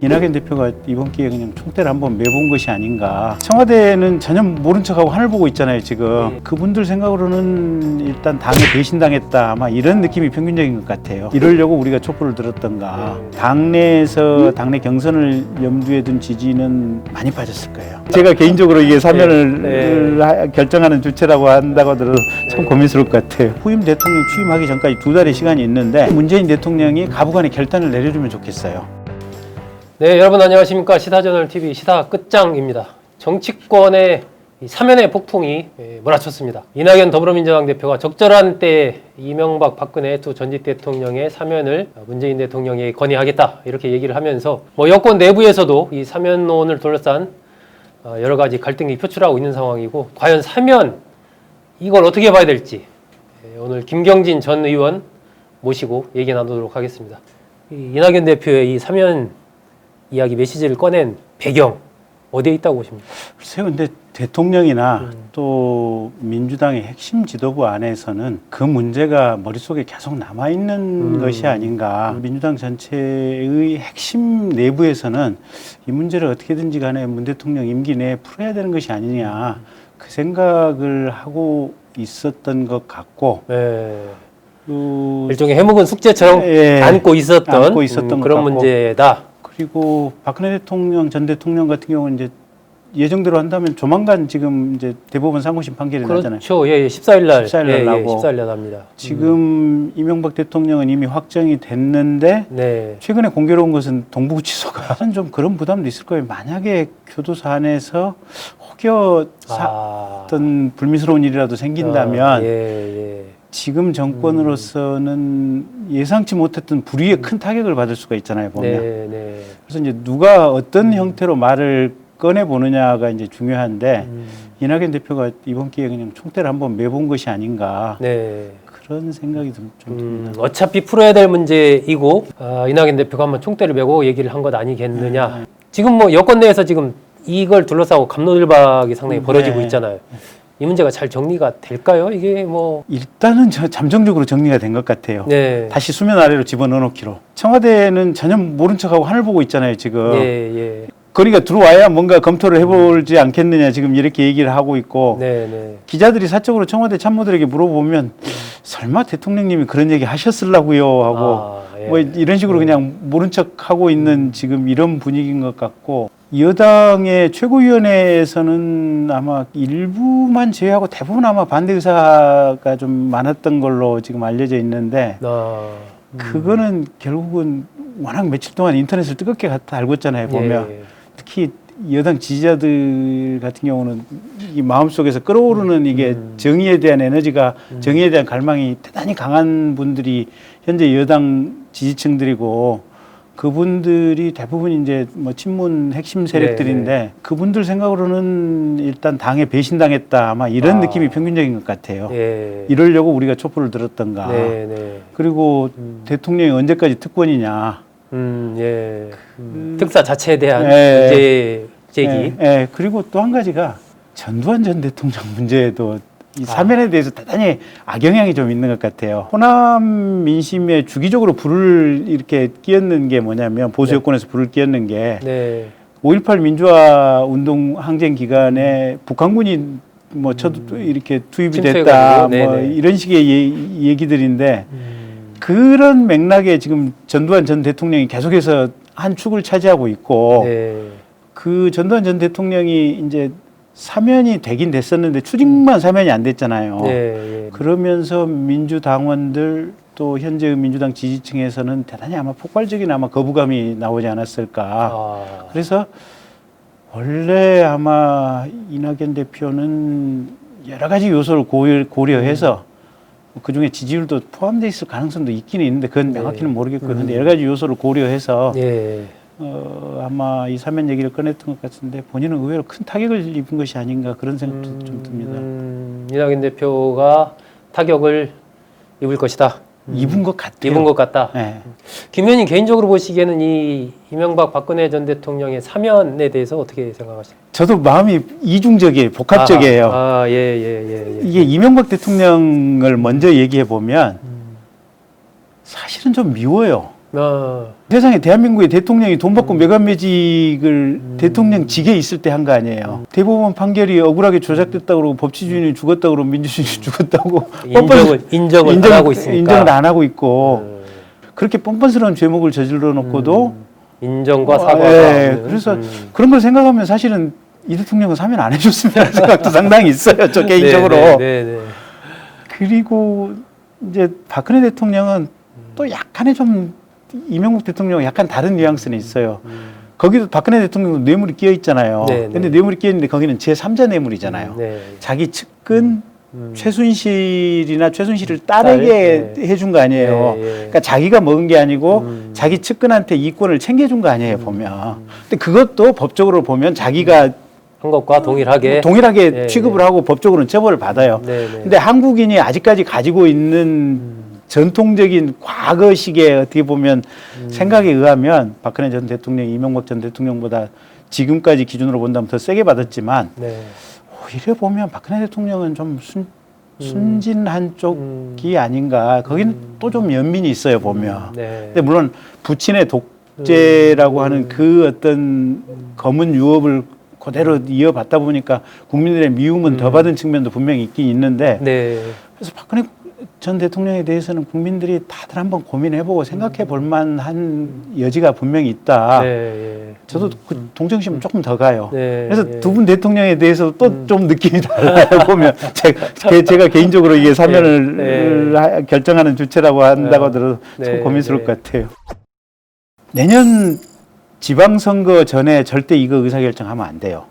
이낙연 대표가 이번 기회에 그냥 총대를 한번 매본 것이 아닌가. 청와대는 전혀 모른 척하고 하늘 보고 있잖아요, 지금. 네. 그분들 생각으로는 일단 당에 배신당했다. 아마 이런 느낌이 평균적인 것 같아요. 이러려고 우리가 촛불을 들었던가. 당내에서 당내 경선을 염두에 둔 지지는 많이 빠졌을 거예요. 제가 개인적으로 이게 사면을 네. 하- 결정하는 주체라고 한다고 들어도 참 네. 고민스러울 것 같아요. 후임 대통령 취임하기 전까지 두 달의 시간이 있는데 문재인 대통령이 가부간의 결단을 내려주면 좋겠어요. 네, 여러분 안녕하십니까. 시사저널 TV 시사 끝장입니다. 정치권의 이 사면의 폭풍이 예, 몰아쳤습니다. 이낙연 더불어민주당 대표가 적절한 때에 이명박 박근혜 두 전직 대통령의 사면을 문재인 대통령에게 건의하겠다 이렇게 얘기를 하면서 뭐 여권 내부에서도 이 사면론을 둘러싼 어, 여러 가지 갈등이 표출하고 있는 상황이고 과연 사면 이걸 어떻게 봐야 될지 예, 오늘 김경진 전 의원 모시고 얘기 나누도록 하겠습니다. 이 이낙연 대표의 이 사면 이야기 메시지를 꺼낸 배경 어디에 있다고 보십니까? 글쎄요, 근데 대통령이나 음. 또 민주당의 핵심 지도부 안에서는 그 문제가 머릿속에 계속 남아있는 음. 것이 아닌가. 민주당 전체의 핵심 내부에서는 이 문제를 어떻게든지 간에 문 대통령 임기 내에 풀어야 되는 것이 아니냐. 그 생각을 하고 있었던 것 같고, 네. 그 일종의 해묵은 숙제처럼 예. 안고 있었던, 안고 있었던 음, 것 그런. 문제다. 그리고 박근혜 대통령 전 대통령 같은 경우는 이제 예정대로 한다면 조만간 지금 이제 대법원 상고심 판결이 나잖아요. 그렇죠. 예, 예. 14일 날. 14일 날 예, 예. 나고. 14일 날 납니다. 지금 이명박 대통령은 이미 확정이 됐는데 네. 최근에 공개로운 것은 동부구치소가 좀 그런 부담도 있을 거예요. 만약에 교도소 안에서 혹여 아. 어떤 불미스러운 일이라도 생긴다면 아, 예, 예. 지금 정권으로서는 예상치 못했던 불의의 큰 타격을 받을 수가 있잖아요. 보면. 네, 네. 그래서 이제 누가 어떤 형태로 말을 꺼내 보느냐가 이제 중요한데 음, 이낙연 대표가 이번 기회에 그냥 총대를 한번 매본 것이 아닌가 네. 그런 생각이 좀, 좀 음, 듭니다. 어차피 풀어야 될 문제이고 아, 이낙연 대표가 한번 총대를 메고 얘기를 한 것 아니겠느냐. 지금 뭐 여권 내에서 지금 이걸 둘러싸고 감로들박이 상당히 음, 벌어지고 네. 있잖아요. 이 문제가 잘 정리가 될까요? 이게 뭐 일단은 저 잠정적으로 정리가 된 것 같아요. 네. 다시 수면 아래로 집어넣어 놓기로. 청와대는 전혀 모른 척하고 하늘 보고 있잖아요, 지금. 예, 예. 그러니까 들어와야 뭔가 검토를 해보지 않겠느냐 지금 이렇게 얘기를 하고 있고 네, 네. 기자들이 사적으로 청와대 참모들에게 물어보면 설마 대통령님이 그런 얘기 하셨을라고요 하고 아, 예. 뭐 이런 식으로 그냥 모른 척 하고 있는 지금 이런 분위기인 것 같고 여당의 최고위원회에서는 아마 일부만 제외하고 대부분 아마 반대 의사가 좀 많았던 걸로 지금 알려져 있는데 아, 그거는 결국은 워낙 며칠 동안 인터넷을 뜨겁게 알고 있잖아요 보면 예, 특히 여당 지지자들 같은 경우는 이 마음속에서 끓어오르는 이게 음. 정의에 대한 에너지가 음. 정의에 대한 갈망이 대단히 강한 분들이 현재 여당 지지층들이고 그분들이 대부분 이제 뭐 친문 핵심 세력들인데 네, 그분들 생각으로는 일단 당에 배신당했다 아마 이런 아. 느낌이 평균적인 것 같아요. 예. 이러려고 우리가 촛불을 들었던가. 네, 네. 그리고 음. 대통령이 언제까지 특권이냐. 음, 예. 음, 특사 자체에 대한 예. 문제 제기. 예, 예. 그리고 또 한 가지가 전두환 전 대통령 문제에도 이 아. 사면에 대해서 대단히 악영향이 좀 있는 것 같아요. 호남 민심에 주기적으로 불을 이렇게 끼얹는 게 뭐냐면 보수 네. 여권에서 불을 끼얹는 게 네. 5.18 민주화 운동 항쟁 기간에 북한군이 뭐 저도 이렇게 투입이 됐다 침투해가지고, 뭐 네네. 이런 식의 예- 얘기들인데 음, 그런 맥락에 지금 전두환 전 대통령이 계속해서 한 축을 차지하고 있고 네. 그 전두환 전 대통령이 이제 사면이 되긴 됐었는데 추징만 사면이 안 됐잖아요. 네. 예. 그러면서 민주당원들 또 현재 민주당 지지층에서는 대단히 아마 폭발적인 아마 거부감이 나오지 않았을까. 아. 그래서 원래 아마 이낙연 대표는 여러 가지 요소를 고려, 고려해서 그 중에 지지율도 포함되어 있을 가능성도 있기는 있는데 그건 네. 명확히는 모르겠고요. 근데 음. 여러 가지 요소를 고려해서 예. 어, 아마 이 사면 얘기를 꺼냈던 것 같은데 본인은 의외로 큰 타격을 입은 것이 아닌가 그런 생각도 좀 듭니다. 음, 이낙연 대표가 타격을 입을 것이다. 입은 것 같아요. 입은 것 같다. 네. 김 의원님 개인적으로 보시기에는 이 이명박 박근혜 전 대통령의 사면에 대해서 어떻게 생각하십니까? 저도 마음이 이중적이에요. 복합적이에요. 아, 아, 예, 예, 예, 예. 이게 이명박 대통령을 먼저 얘기해 보면 음, 사실은 좀 미워요. 어, 세상에 대한민국의 대통령이 돈 받고 음. 매간매직을 대통령 직에 있을 때 한 거 아니에요. 대법원 판결이 억울하게 조작됐다고 그러고 법치주의는 죽었다고 그러고 민주주의는 죽었다고 인정을 인정을 인정- 안 하고 있으니까 인정을 안 하고 있고 음, 그렇게 뻔뻔스러운 죄목을 저질러 놓고도 인정과 어, 사과가 예, 없는, 그래서 음. 그런 걸 생각하면 사실은 이 대통령은 사면 안 해줬으면 하는 생각도 상당히 있어요. 저 개인적으로. 네, 네, 네, 네. 그리고 이제 박근혜 대통령은 또 약간의 좀 이명국 대통령 약간 다른 뉘앙스는 있어요. 거기도 박근혜 대통령도 뇌물이 끼어 있잖아요. 네, 네. 근데 뇌물이 끼어 있는데 거기는 제 3자 뇌물이잖아요. 네. 자기 측근 음. 최순실이나 최순실을 딸에게 딸, 해준 거 아니에요. 예, 예. 그러니까 자기가 먹은 게 아니고 음. 자기 측근한테 이권을 챙겨준 거 아니에요 보면. 근데 그것도 법적으로 보면 자기가 한 것과 동일하게 동일하게 예, 취급을 예. 하고 법적으로는 처벌을 받아요. 네, 네. 근데 한국인이 아직까지 가지고 있는 전통적인 과거식의 어떻게 보면 음. 생각에 의하면 박근혜 전 대통령, 이명박 전 대통령보다 지금까지 기준으로 본다면 더 세게 받았지만 네. 오히려 보면 박근혜 대통령은 좀 순, 순진한 쪽이 음. 아닌가. 거기는 또좀 연민이 있어요 보면. 네. 근데 물론 부친의 독재라고 음. 하는 그 어떤 검은 유업을 그대로 이어받다 보니까 국민들의 미움은 더 받은 측면도 분명히 있긴 있는데 네. 그래서 박근혜 전 대통령에 대해서는 국민들이 다들 한번 고민해보고 생각해 볼 만한 여지가 분명히 있다. 네. 예. 저도 그 동정심 은 조금 더 가요. 네, 그래서 예. 두 분 대통령에 대해서 또좀 느낌이 달라요. 보면 제가, 제- 제가 개인적으로 이게 사면을 네, 네. 하- 결정하는 주체라고 한다고 네. 들어서 참 네, 고민스러울 네. 것 같아요. 내년 지방선거 전에 절대 이거 의사결정하면 안 돼요.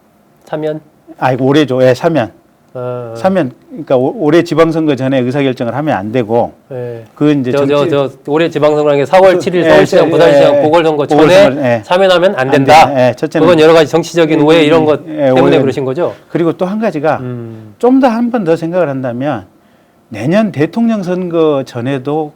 사면 아, 올해죠. 예, 사면. 어, 사면, 그러니까 오- 올해 지방선거 전에 의사결정을 하면 안 되고, 예. 그건 이제 저, 저, 정치- 저, 올해 지방선거라는 게 4월 7일 예, 서울시장, 예, 부산시장 예, 보궐선거 전에 보궐선거, 예. 사면하면 안 안 된다. 돼. 예, 첫째는 그건 여러 가지 정치적인 오해 이런 것 예, 때문에 오해. 그러신 거죠? 그리고 또 한 가지가 음. 좀 더 한 번 더 생각을 한다면 내년 대통령 선거 전에도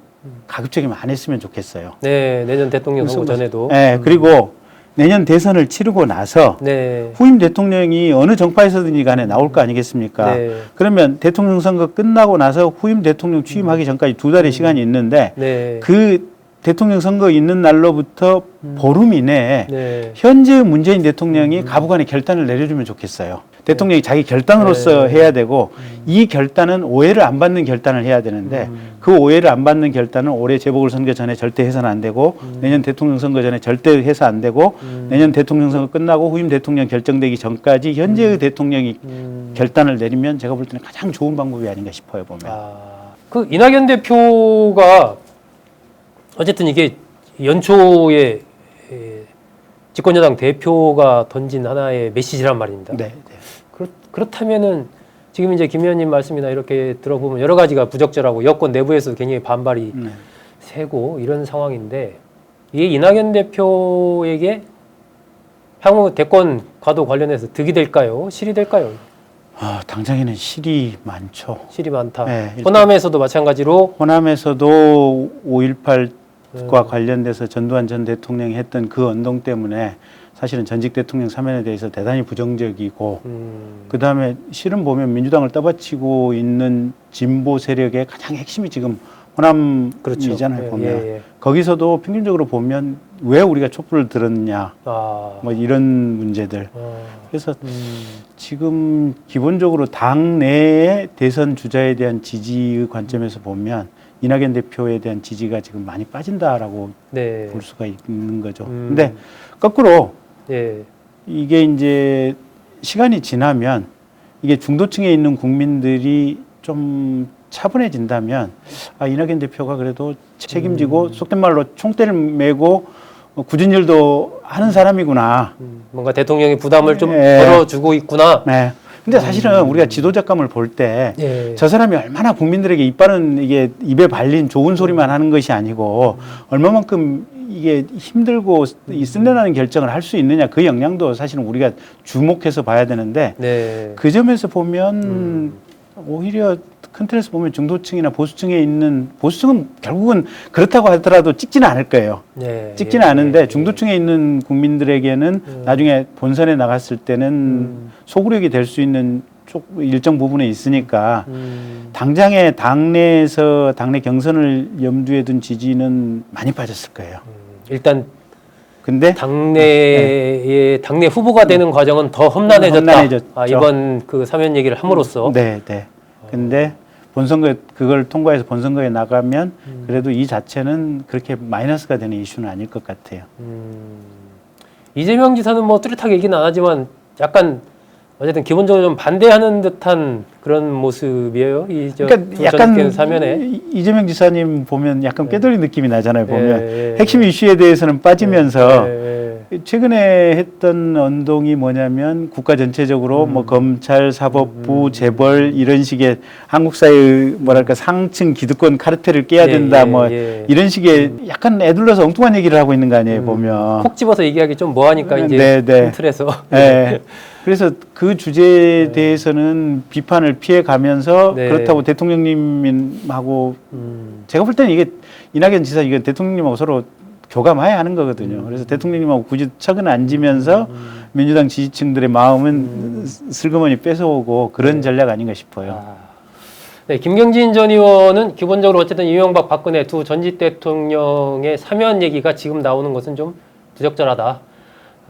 가급적이면 안 했으면 좋겠어요. 네, 내년 대통령 선거 전에도. 예, 그리고 내년 대선을 치르고 나서 네. 후임 대통령이 어느 정파에서든지 간에 나올 거 아니겠습니까? 네. 그러면 대통령 선거 끝나고 나서 후임 대통령 취임하기 전까지 두 달의 시간이 있는데 네. 그 대통령 선거 있는 날로부터 보름 이내에 네. 현재 문재인 대통령이 가부간의 결단을 내려주면 좋겠어요. 대통령이 자기 결단으로서 네. 해야 되고 이 결단은 오해를 안 받는 결단을 해야 되는데 음. 그 오해를 안 받는 결단은 올해 재보궐선거 전에 절대 해서는 안 되고 내년 대통령 선거 전에 절대 해서 안 되고 음. 내년 대통령 선거 끝나고 후임 대통령 결정되기 전까지 현재의 대통령이 음. 결단을 내리면 제가 볼 때는 가장 좋은 방법이 아닌가 싶어요 보면. 아, 그 이낙연 대표가 어쨌든 이게 연초에 에, 집권여당 대표가 던진 하나의 메시지란 말입니다. 네, 네. 그렇, 그렇다면은 지금 이제 김 의원님 말씀이나 이렇게 들어보면 여러 가지가 부적절하고 여권 내부에서 굉장히 반발이 네. 세고 이런 상황인데 이게 이낙연 대표에게 향후 대권 과도 관련해서 득이 될까요? 실이 될까요? 아, 당장에는 실이 많죠. 실이 많다. 네, 호남에서도 마찬가지로 호남에서도 5.18과 네. 관련돼서 전두환 전 대통령이 했던 그 언동 때문에 사실은 전직 대통령 사면에 대해서 대단히 부정적이고 음, 그 다음에 실은 보면 민주당을 떠받치고 있는 진보 세력의 가장 핵심이 지금 호남이잖아요 그렇죠. 보면 예, 예. 거기서도 평균적으로 보면 왜 우리가 촛불을 들었냐 아, 뭐 이런 문제들 어, 그래서 음, 지금 기본적으로 당 내의 대선 주자에 대한 지지의 관점에서 보면 이낙연 대표에 대한 지지가 지금 많이 빠진다라고 네, 볼 수가 있는 거죠. 음. 근데 거꾸로 예, 이게 이제 시간이 지나면 이게 중도층에 있는 국민들이 좀 차분해진다면 아 이낙연 대표가 그래도 책임지고 음. 속된 말로 총대를 메고 어, 굳은 일도 하는 사람이구나. 음, 뭔가 대통령이 부담을 좀 예. 덜어주고 있구나. 네. 근데 사실은 우리가 지도자감을 볼때 예, 저 사람이 얼마나 국민들에게 이빨은 이게 입에 발린 좋은 소리만 하는 것이 아니고 얼마만큼 이게 힘들고 이 쓴내나는 결정을 할 수 있느냐 그 역량도 사실은 우리가 주목해서 봐야 되는데 네, 그 점에서 보면 음. 오히려 큰 틀에서 보면 중도층이나 보수층에 있는 보수층은 결국은 그렇다고 하더라도 찍지는 않을 거예요. 네, 찍지는 예, 않은데 예, 중도층에 있는 국민들에게는 음. 나중에 본선에 나갔을 때는 음. 소구력이 될 수 있는 쪽 일정 부분에 있으니까 음, 당장에 당내에서 당내 경선을 염두에 둔 지지는 많이 빠졌을 거예요. 일단 근데 당내의 당내 후보가 되는 과정은 더 험난해졌다. 험난해졌죠. 아, 이번 그 사면 얘기를 함으로써 네, 네. 근데 본선거에 그걸 통과해서 본선거에 나가면 그래도 이 자체는 그렇게 마이너스가 되는 이슈는 아닐 것 같아요. 음, 이재명 지사는 뭐 뚜렷하게 얘기는 안 하지만 약간 어쨌든 기본적으로 좀 반대하는 듯한 그런 모습이에요. 이저 그러니까 약간 사면에 이- 이재명 지사님 보면 약간 꾀돌이 느낌이 나잖아요. 보면 예, 예, 핵심 이슈에 대해서는 빠지면서 예, 예. 최근에 했던 운동이 뭐냐면 국가 전체적으로 음. 뭐 검찰, 사법부, 재벌 이런 식의 한국 사회의 뭐랄까 상층 기득권 카르텔을 깨야 예, 된다 예, 뭐 예. 이런 식의 약간 애둘러서 엉뚱한 얘기를 하고 있는 거 아니에요 음, 보면. 콕 집어서 얘기하기 좀 뭐하니까 이제 네, 네. 큰 틀에서 예. 그래서 그 주제에 대해서는 비판을 피해 가면서 네. 그렇다고 대통령님하고 음, 제가 볼 때는 이게 이낙연 지사 이거 대통령님하고 서로 교감해야 하는 거거든요. 그래서 대통령님하고 굳이 척은 앉으면서 민주당 지지층들의 마음은 슬그머니 뺏어오고 그런 전략 아닌가 싶어요. 아. 네, 김경진 전 의원은 기본적으로 어쨌든 이명박 박근혜 두 전직 대통령의 사면 얘기가 지금 나오는 것은 좀 부적절하다.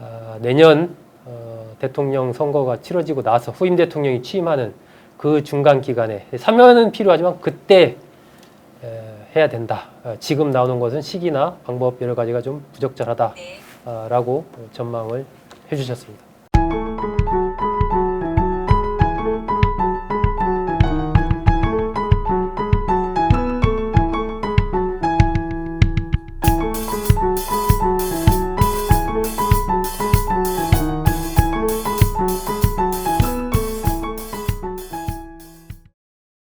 아, 내년 어, 대통령 선거가 치러지고 나서 후임 대통령이 취임하는 그 중간 기간에 사면은 필요하지만 그때 에, 해야 된다. 어, 지금 나오는 것은 시기나 방법 여러 가지가 좀 부적절하다라고 전망을 해주셨습니다.